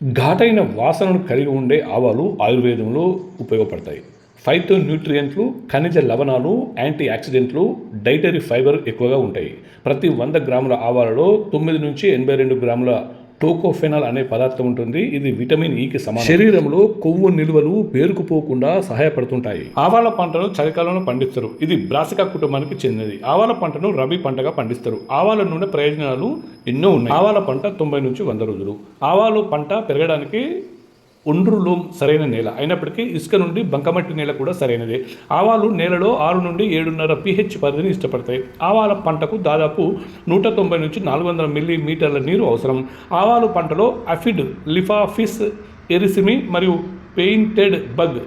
ఘాటైన వాసనను కలిగి ఉండే ఆవాలు ఆయుర్వేదంలో ఉపయోగపడతాయి. ఫైటో న్యూట్రియంట్లు ఖనిజ లవణాలు యాంటీ ఆక్సిడెంట్లు డైటరీ ఫైబర్ ఎక్కువగా ఉంటాయి. ప్రతి వంద గ్రాముల ఆవాలలో తొమ్మిది నుంచి ఎనభై రెండు గ్రాముల టోకోఫెనాల్ అనే పదార్థం ఉంటుంది. ఇది విటమిన్ ఈకి సమానం. శరీరంలో కొవ్వు నిల్వలు పేరుకుపోకుండా సహాయపడుతుంటాయి. ఆవాల పంటను చలికాలంలో పండిస్తారు. ఇది బ్రాసికా కుటుంబానికి చెందినది. ఆవాల పంటను రబీ పంటగా పండిస్తారు. ఆవాల నూనె ప్రయోజనాలు ఎన్నో ఉన్నాయి. ఆవాల పంట తొంభై నుంచి వంద రోజులు. ఆవాలు పంట పెరగడానికి ఒండ్రులో సరైన నేల. అయినప్పటికీ ఇసుక నుండి బంకమట్టి నేల కూడా సరైనదే. ఆవాలు నేలలో ఆరు నుండి ఏడున్నర పిహెచ్ పరిధిని ఇష్టపడతాయి. ఆవాల పంటకు దాదాపు నూట తొంభై నుంచి నాలుగు వందల మిల్లీమీటర్ల నీరు అవసరం. ఆవాలు పంటలో అఫిడ్ లిఫాఫిస్ ఎరిసిమి మరియు పెయింటెడ్ బగ్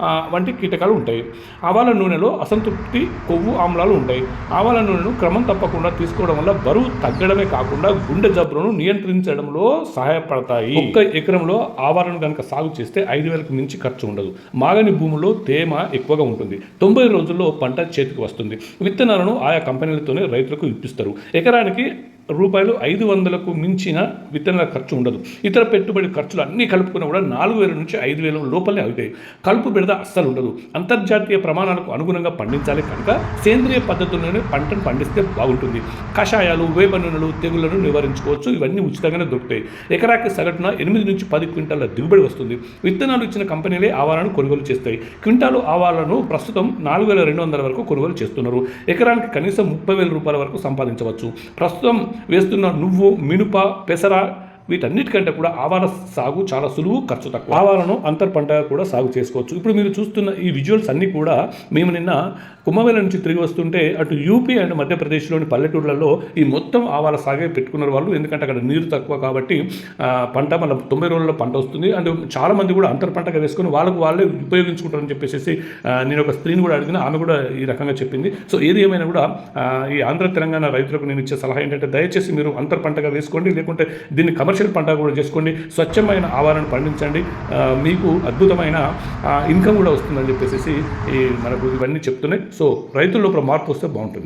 వంటి కీటకాలు ఉంటాయి. ఆవాల నూనెలో అసంతృప్తి కొవ్వు ఆమ్లాలు ఉంటాయి. ఆవాల నూనెను క్రమం తప్పకుండా తీసుకోవడం వల్ల బరువు తగ్గడమే కాకుండా గుండె జబ్బులను నియంత్రించడంలో సహాయపడతాయి. ఒక్క ఎకరంలో ఆవాలను కనుక సాగు చేస్తే ఐదు వేలకు మించి ఖర్చు ఉండదు. మాగని భూముల్లో తేమ ఎక్కువగా ఉంటుంది. తొంభై రోజుల్లో పంట చేతికి వస్తుంది. విత్తనాలను ఆయా కంపెనీలతోనే రైతులకు ఇప్పిస్తారు. ఎకరానికి రూపాయలు ఐదు వందలకు మించిన విత్తనాల ఖర్చు ఉండదు. ఇతర పెట్టుబడి ఖర్చులు అన్నీ కలుపుకున్నా కూడా నాలుగు వేల నుంచి ఐదు వేల లోపలే అవుతాయి కలుపు బెడద అస్సలు ఉండదు. అంతర్జాతీయ ప్రమాణాలకు అనుగుణంగా పండించాలి కనుక సేంద్రియ పద్ధతుల్లోనే పంటను పండిస్తే బాగుంటుంది. కషాయాలు వేప నూనెలు తెగుళ్ళను నివారించుకోవచ్చు. ఇవన్నీ ఉచితంగానే దొరుకుతాయి. ఎకరాకి సగటున ఎనిమిది నుంచి పది క్వింటాల దిగుబడి వస్తుంది. విత్తనాలు ఇచ్చిన కంపెనీలే ఆవాలను కొనుగోలు చేస్తాయి. క్వింటాలు ఆవాలను ప్రస్తుతం నాలుగు వేల రెండు వందల వరకు కొనుగోలు చేస్తున్నారు. ఎకరానికి కనీసం ముప్పై వేల రూపాయల వరకు సంపాదించవచ్చు. ప్రస్తుతం వేస్తున్న నువ్వు మినుప పెసర వీటన్నిటికంటే కూడా ఆవాల సాగు చాలా సులువు ఖర్చు తక్కువ. ఆవాలను అంతర్ పంటగా కూడా సాగు చేసుకోవచ్చు. ఇప్పుడు మీరు చూస్తున్న ఈ విజువల్స్ అన్నీ కూడా మేము నిన్న కుంభమేళ నుంచి తిరిగి వస్తుంటే అటు యూపీ అండ్ మధ్యప్రదేశ్లోని పల్లెటూర్లలో ఈ మొత్తం ఆవాల సాగే పెట్టుకున్నారు వాళ్ళు. ఎందుకంటే అక్కడ నీరు తక్కువ కాబట్టి పంట మన తొంభై రోజుల్లో పంట వస్తుంది. అండ్ చాలామంది కూడా అంతర్ పంటగా వేసుకొని వాళ్ళకు వాళ్ళే ఉపయోగించుకుంటారని చెప్పేసి నేను ఒక స్త్రీని కూడా అడిగిన ఆమె కూడా ఈ రకంగా చెప్పింది. సో ఏది ఏమైనా కూడా ఈ ఆంధ్ర తెలంగాణ రైతులకు నేను ఇచ్చే సలహా ఏంటంటే దయచేసి మీరు అంతర్ పంటగా వేసుకోండి. లేకుంటే దీన్ని కమర్షియల్ పంట కూడా చేసుకోండి. స్వచ్ఛమైన ఆవాలను పండించండి. మీకు అద్భుతమైన ఇన్కమ్ కూడా వస్తుందని చెప్పేసి ఈ మనకు ఇవన్నీ చెప్తున్నాయి. సో రైతుల్లో మార్పు వస్తే బాగుంటుంది.